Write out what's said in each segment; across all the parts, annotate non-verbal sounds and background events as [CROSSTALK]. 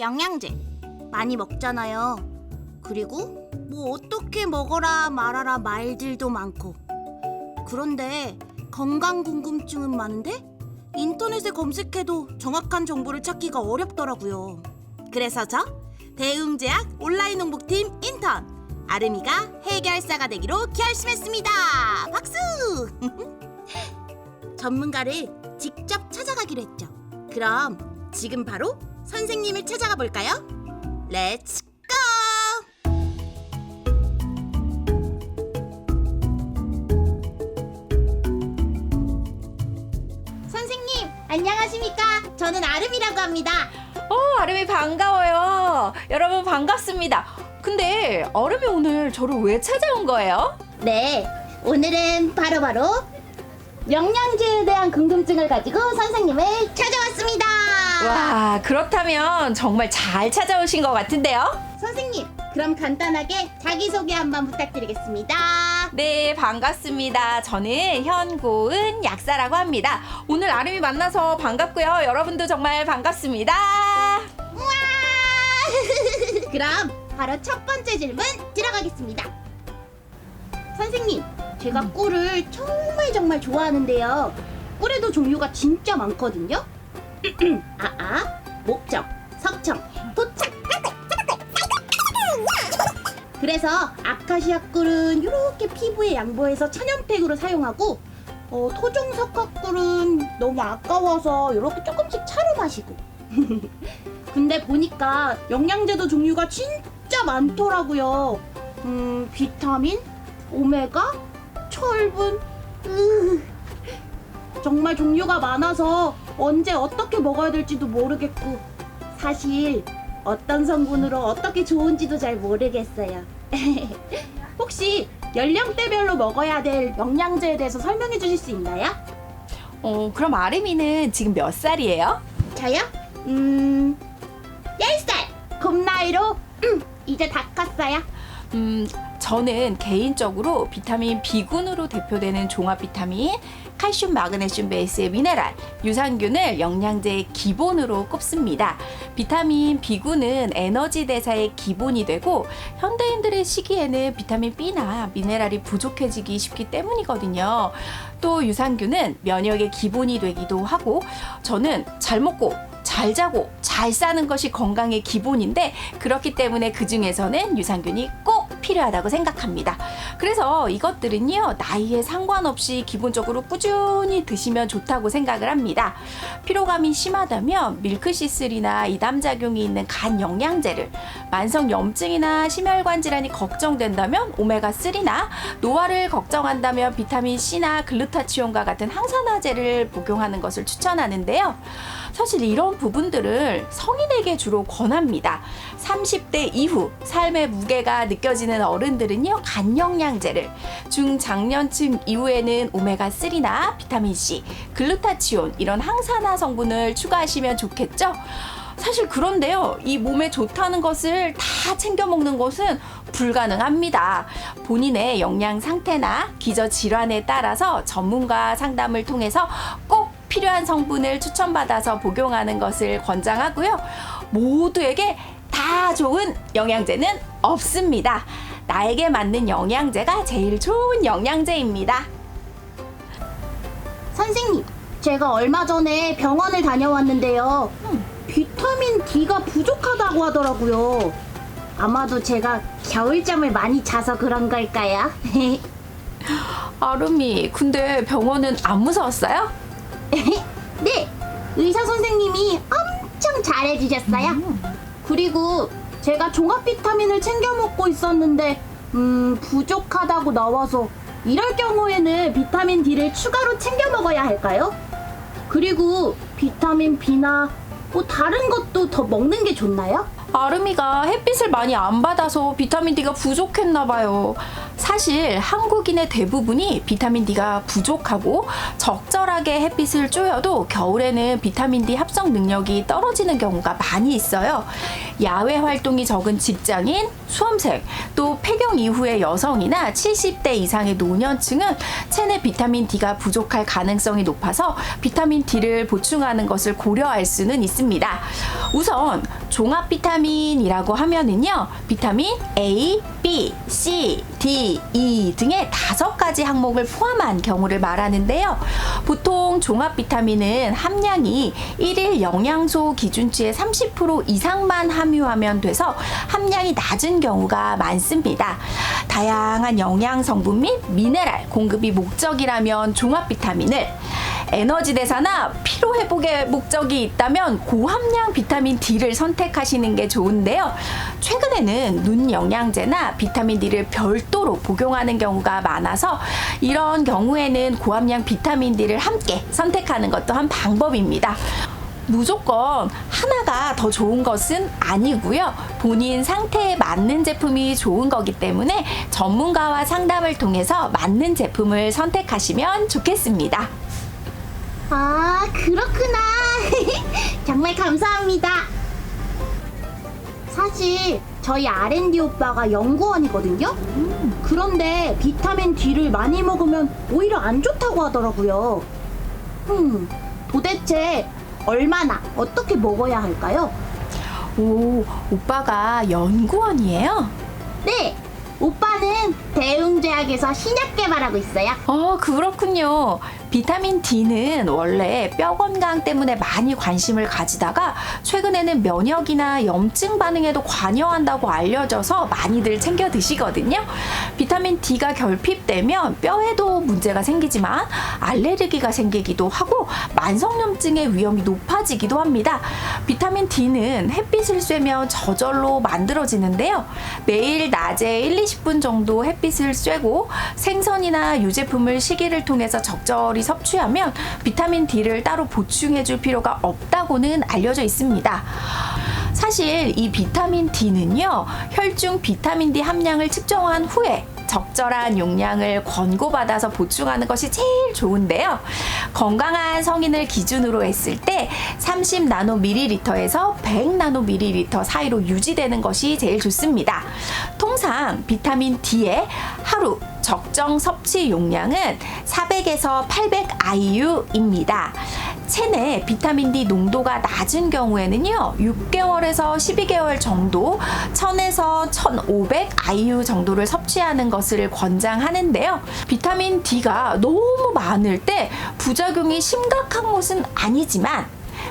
영양제 많이 먹잖아요. 그리고 뭐 어떻게 먹어라 말아라 말들도 많고. 그런데 건강 궁금증은 많은데 인터넷에 검색해도 정확한 정보를 찾기가 어렵더라고요. 그래서 저 대웅제약 온라인 홍보팀 인턴 아름이가 해결사가 되기로 결심했습니다. 박수! [LAUGHS] 전문가를 직접 찾아가기로 했죠. 그럼 지금 바로 선생님을 찾아가 볼까요? 렛츠 고! 선생님, 안녕하십니까? 저는 아름이라고 합니다. 어, 아름이 반가워요. 여러분 반갑습니다. 근데 아름이 오늘 저를 왜 찾아온 거예요? 네, 오늘은 바로바로 영양제에 대한 궁금증을 가지고 선생님을 찾아왔습니다. 와, 그렇다면 정말 잘 찾아오신 것 같은데요? 선생님, 그럼 간단하게 자기소개 한번 부탁드리겠습니다. 네, 반갑습니다. 저는 현고은 약사라고 합니다. 오늘 아름이 만나서 반갑고요. 여러분도 정말 반갑습니다. 우와! [LAUGHS] 그럼 바로 첫 번째 질문 들어가겠습니다. 선생님, 제가 꿀을 정말 정말 좋아하는데요. 꿀에도 종류가 진짜 많거든요. 아아, 목적, 석청, 도착. 그래서 아카시아 꿀은 이렇게 피부에 양보해서 천연팩으로 사용하고 어, 토종 석화 꿀은 너무 아까워서 이렇게 조금씩 차로 마시고. [LAUGHS] 근데 보니까 영양제도 종류가 진짜 많더라고요. 음, 비타민, 오메가, 철분, 으. 정말 종류가 많아서 언제 어떻게 먹어야 될지도 모르겠고 사실 어떤 성분으로 어떻게 좋은지도 잘 모르겠어요. [LAUGHS] 혹시 연령대별로 먹어야 될 영양제에 대해서 설명해 주실 수 있나요? 어, 그럼 아름이는 지금 몇 살이에요? 저요? 음, 10살! 곰 나이로 음, 이제 다 컸어요. 음, 저는 개인적으로 비타민 B군으로 대표되는 종합 비타민, 칼슘, 마그네슘 베이스의 미네랄, 유산균을 영양제의 기본으로 꼽습니다. 비타민 B군은 에너지 대사의 기본이 되고 현대인들의 시기에는 비타민 B나 미네랄이 부족해지기 쉽기 때문이거든요. 또 유산균은 면역의 기본이 되기도 하고 저는 잘 먹고 잘 자고 잘 사는 것이 건강의 기본인데 그렇기 때문에 그 중에서는 유산균이 꼭 필요하다고 생각합니다. 그래서 이것들은요 나이에 상관없이 기본적으로 꾸준히 드시면 좋다고 생각을 합니다. 피로감이 심하다면 밀크시슬이나 이담작용이 있는 간 영양제를 만성 염증이나 심혈관 질환이 걱정된다면 오메가 3나 노화를 걱정한다면 비타민 C나 글루타치온과 같은 항산화제를 복용하는 것을 추천하는데요. 사실 이런 부분들을 성인에게 주로 권합니다. 30대 이후 삶의 무게가 느껴지는 어른들은요, 간영양제를, 중장년층 이후에는 오메가3나 비타민C, 글루타치온, 이런 항산화 성분을 추가하시면 좋겠죠? 사실 그런데요, 이 몸에 좋다는 것을 다 챙겨 먹는 것은 불가능합니다. 본인의 영양 상태나 기저 질환에 따라서 전문가 상담을 통해서 꼭 필요한 성분을 추천받아서 복용하는 것을 권장하고요. 모두에게 다 좋은 영양제는 없습니다. 나에게 맞는 영양제가 제일 좋은 영양제입니다. 선생님, 제가 얼마 전에 병원을 다녀왔는데요. 비타민 D가 부족하다고 하더라고요. 아마도 제가 겨울잠을 많이 자서 그런 걸까요? [LAUGHS] 아름이, 근데 병원은 안 무서웠어요? [LAUGHS] 네, 의사 선생님이 엄청 잘해주셨어요. 그리고 제가 종합 비타민을 챙겨 먹고 있었는데, 음, 부족하다고 나와서 이럴 경우에는 비타민 D를 추가로 챙겨 먹어야 할까요? 그리고 비타민 B나 뭐 다른 것도 더 먹는 게 좋나요? 아름이가 햇빛을 많이 안 받아서 비타민 D가 부족했나 봐요. 사실 한국인의 대부분이 비타민 D가 부족하고 적절하게 햇빛을 쬐어도 겨울에는 비타민 D 합성 능력이 떨어지는 경우가 많이 있어요. 야외 활동이 적은 직장인, 수험생, 또 폐경 이후의 여성이나 70대 이상의 노년층은 체내 비타민 D가 부족할 가능성이 높아서 비타민 D를 보충하는 것을 고려할 수는 있습니다. 우선 종합 비타민이라고 하면은요, 비타민 A, B, C, D, E 등의 다섯 가지 항목을 포함한 경우를 말하는데요. 보통 종합 비타민은 함량이 일일 영양소 기준치의 30% 이상만 함유하면 돼서 함량이 낮은 경우가 많습니다. 다양한 영양 성분 및 미네랄 공급이 목적이라면 종합 비타민을 에너지 대사나 피로 회복의 목적이 있다면 고함량 비타민 D를 선택하시는 게 좋은데요. 최근에는 눈 영양제나 비타민 D를 별도로 복용하는 경우가 많아서 이런 경우에는 고함량 비타민 D를 함께 선택하는 것도 한 방법입니다. 무조건 하나가 더 좋은 것은 아니고요. 본인 상태에 맞는 제품이 좋은 거기 때문에 전문가와 상담을 통해서 맞는 제품을 선택하시면 좋겠습니다. 아, 그렇구나. [LAUGHS] 정말 감사합니다. 사실 저희 R&D 오빠가 연구원이거든요. 그런데 비타민 D를 많이 먹으면 오히려 안 좋다고 하더라고요. 음, 도대체 얼마나 어떻게 먹어야 할까요? 오, 오빠가 연구원이에요? 네, 오빠는 대웅제약에서 신약 개발하고 있어요. 어, 그렇군요. 비타민 D는 원래 뼈 건강 때문에 많이 관심을 가지다가 최근에는 면역이나 염증 반응에도 관여한다고 알려져서 많이들 챙겨 드시거든요. 비타민 D가 결핍되면 뼈에도 문제가 생기지만 알레르기가 생기기도 하고 만성염증의 위험이 높아지기도 합니다. 비타민 D는 햇빛을 쐬면 저절로 만들어지는데요. 매일 낮에 1, 20분 정도 햇빛 을 쐬고 생선이나 유제품을 식이를 통해서 적절히 섭취하면 비타민 D를 따로 보충해 줄 필요가 없다고는 알려져 있습니다. 사실 이 비타민 D는요, 혈중 비타민 D 함량을 측정한 후에 적절한 용량을 권고받아서 보충하는 것이 제일 좋은데요. 건강한 성인을 기준으로 했을 때 30 나노밀리리터에서 100 나노밀리리터 사이로 유지되는 것이 제일 좋습니다. 통상 비타민 D의 하루 적정 섭취 용량은 400에서 800 IU입니다. 체내 비타민 D 농도가 낮은 경우에는요, 6개월에서 12개월 정도, 1000에서 1500 IU 정도를 섭취하는 것을 권장하는데요. 비타민 D가 너무 많을 때 부작용이 심각한 것은 아니지만,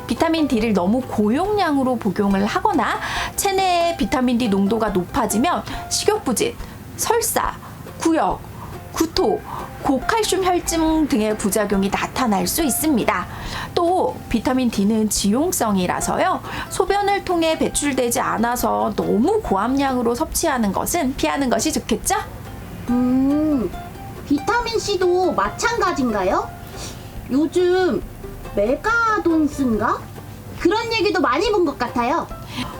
비타민 D를 너무 고용량으로 복용을 하거나 체내의 비타민 D 농도가 높아지면 식욕 부진, 설사, 구역, 구토, 고칼슘 혈증 등의 부작용이 나타날 수 있습니다. 또 비타민 D는 지용성이라서요. 소변을 통해 배출되지 않아서 너무 고함량으로 섭취하는 것은 피하는 것이 좋겠죠? 음, 비타민 C도 마찬가지인가요? 요즘 메가돈스인가? 그런 얘기도 많이 본 것 같아요.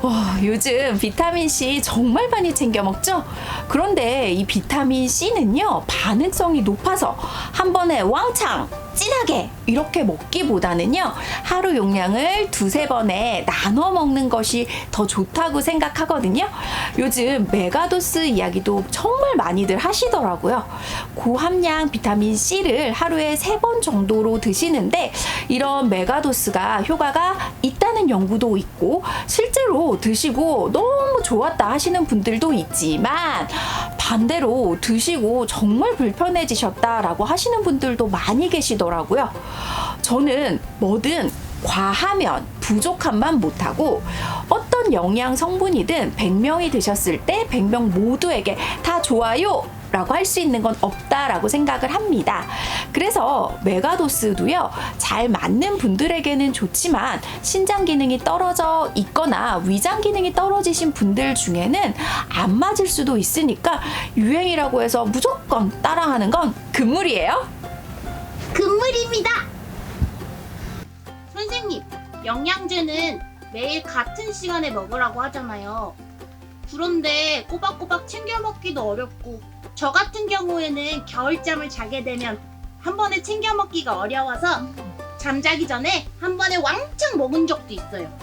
와, 요즘 비타민 C 정말 많이 챙겨 먹죠? 그런데 이 비타민 C는요, 반응성이 높아서 한 번에 왕창 진하게 이렇게 먹기보다는요, 하루 용량을 두세 번에 나눠 먹는 것이 더 좋다고 생각하거든요. 요즘 메가도스 이야기도 정말 많이들 하시더라고요. 고함량 비타민 C를 하루에 세 번 정도로 드시는데 이런 메가도스가 효과가 있다는 연구도 있고 실제로 드시고 너무 좋았다 하시는 분들도 있지만 반대로 드시고 정말 불편해지셨다라고 하시는 분들도 많이 계시더라고요. 저는 뭐든 과하면 부족함만 못하고 어떤 영양 성분이든 100명이 드셨을 때 100명 모두에게 다 좋아요 라고 할 수 있는 건 없다라고 생각을 합니다. 그래서 메가도스도요, 잘 맞는 분들에게는 좋지만 신장 기능이 떨어져 있거나 위장 기능이 떨어지신 분들 중에는 안 맞을 수도 있으니까 유행이라고 해서 무조건 따라하는 건 금물이에요. 금물입니다. 선생님, 영양제는 매일 같은 시간에 먹으라고 하잖아요. 그런데 꼬박꼬박 챙겨 먹기도 어렵고, 저 같은 경우에는 겨울잠을 자게 되면 한 번에 챙겨 먹기가 어려워서 잠자기 전에 한 번에 왕창 먹은 적도 있어요.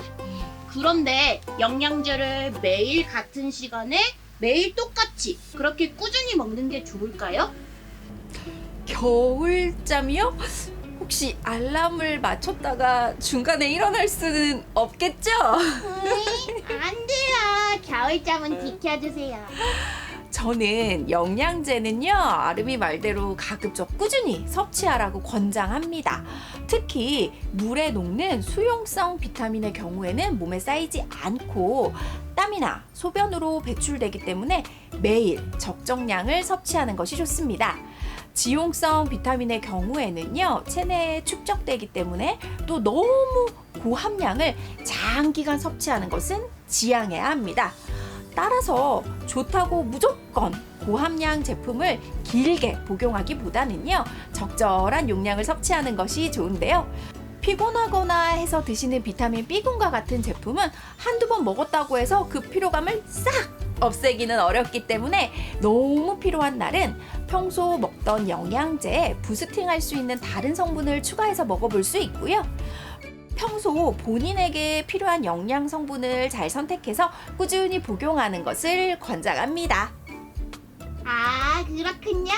그런데 영양제를 매일 같은 시간에 매일 똑같이 그렇게 꾸준히 먹는 게 좋을까요? 겨울잠이요? 혹시 알람을 맞췄다가 중간에 일어날 수는 없겠죠? 으이, 안 돼요. 겨울잠은 지켜주세요. 저는 영양제는요, 아름이 말대로 가급적 꾸준히 섭취하라고 권장합니다. 특히 물에 녹는 수용성 비타민의 경우에는 몸에 쌓이지 않고 땀이나 소변으로 배출되기 때문에 매일 적정량을 섭취하는 것이 좋습니다. 지용성 비타민의 경우에는요, 체내에 축적되기 때문에 또 너무 고함량을 장기간 섭취하는 것은 지양해야 합니다. 따라서 좋다고 무조건 고함량 제품을 길게 복용하기보다는요, 적절한 용량을 섭취하는 것이 좋은데요. 피곤하거나 해서 드시는 비타민 B군과 같은 제품은 한두 번 먹었다고 해서 그 피로감을 싹 없애기는 어렵기 때문에 너무 필요한 날은 평소 먹던 영양제에 부스팅할 수 있는 다른 성분을 추가해서 먹어볼 수 있고요. 평소 본인에게 필요한 영양 성분을 잘 선택해서 꾸준히 복용하는 것을 권장합니다. 아, 그렇군요.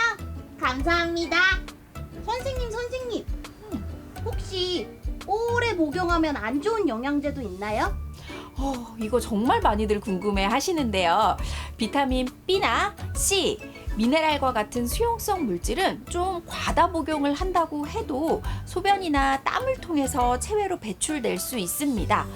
감사합니다. 선생님, 선생님. 혹시 오래 복용하면 안 좋은 영양제도 있나요? 어, 이거 정말 많이들 궁금해 하시는데요. 비타민 B나 C, 미네랄과 같은 수용성 물질은 좀 과다 복용을 한다고 해도 소변이나 땀을 통해서 체외로 배출될 수 있습니다.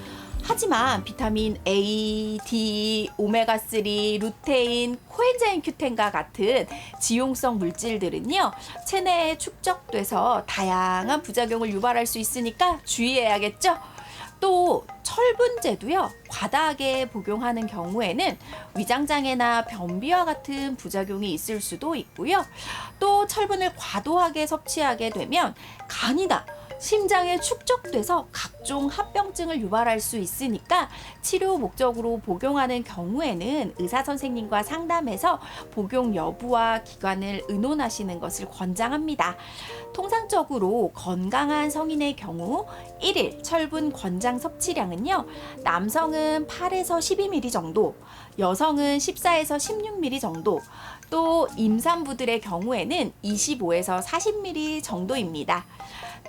하지만 비타민 A, D, 오메가3, 루테인, 코엔자임 Q10과 같은 지용성 물질들은요, 체내에 축적돼서 다양한 부작용을 유발할 수 있으니까 주의해야겠죠? 또 철분제도요 과다하게 복용하는 경우에는 위장장애나 변비와 같은 부작용이 있을 수도 있고요. 또 철분을 과도하게 섭취하게 되면 간이나 심장에 축적돼서 각종 합병증을 유발할 수 있으니까 치료 목적으로 복용하는 경우에는 의사 선생님과 상담해서 복용 여부와 기간을 의논하시는 것을 권장합니다. 통상적으로 건강한 성인의 경우 1일 철분 권장 섭취량은요. 남성은 8에서 12ml 정도, 여성은 14에서 16ml 정도, 또 임산부들의 경우에는 25에서 40ml 정도입니다.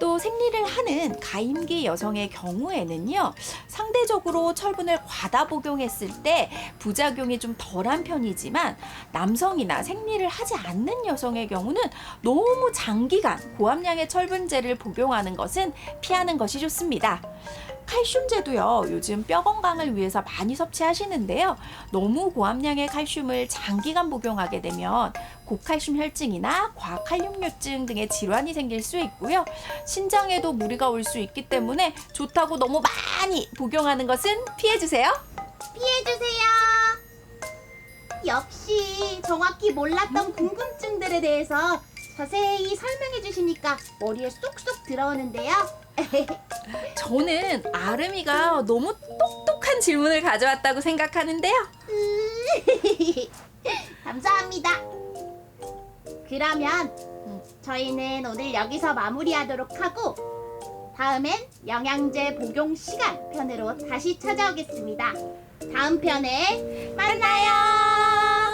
또 생리를 하는 가임기 여성의 경우에는요, 상대적으로 철분을 과다 복용했을 때 부작용이 좀 덜한 편이지만 남성이나 생리를 하지 않는 여성의 경우는 너무 장기간 고함량의 철분제를 복용하는 것은 피하는 것이 좋습니다. 칼슘제도요, 요즘 뼈 건강을 위해서 많이 섭취하시는데요. 너무 고함량의 칼슘을 장기간 복용하게 되면 고칼슘 혈증이나 과칼륨류증 등의 질환이 생길 수 있고요. 신장에도 무리가 올 수 있기 때문에 좋다고 너무 많이 복용하는 것은 피해 주세요. 피해주세요. 역시 정확히 몰랐던 궁금증들에 대해서 자세히 설명해 주시니까 머리에 쏙쏙 들어오는데요. [LAUGHS] 저는 아름이가 너무 똑똑한 질문을 가져왔다고 생각하는데요. [LAUGHS] 감사합니다. 그러면 저희는 오늘 여기서 마무리하도록 하고 다음엔 영양제 복용 시간 편으로 다시 찾아오겠습니다. 다음 편에 만나요.